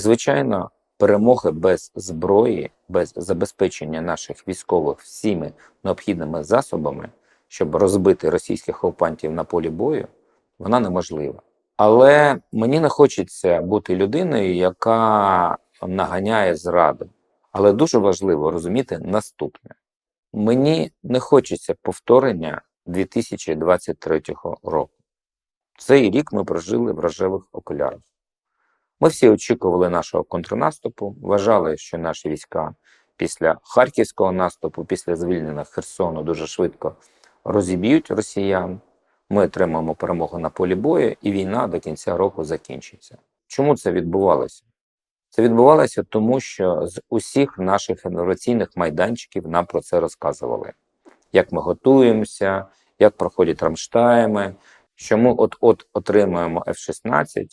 Звичайно, перемоги без зброї, без забезпечення наших військових всіми необхідними засобами, щоб розбити російських окупантів на полі бою, вона неможлива. Але мені не хочеться бути людиною, яка наганяє зраду. Але дуже важливо розуміти наступне: мені не хочеться повторення 2023 року. Цей рік ми прожили в рожевих окулярах. Ми всі очікували нашого контрнаступу, вважали, що наші війська після харківського наступу, після звільнення Херсону дуже швидко розіб'ють росіян. Ми отримаємо перемогу на полі бою, і війна до кінця року закінчиться. Чому це відбувалося? Це відбувалося тому, що з усіх наших інноваційних майданчиків нам про це розказували. Як ми готуємося, як проходять рамштайми, що ми от-от отримаємо F-16,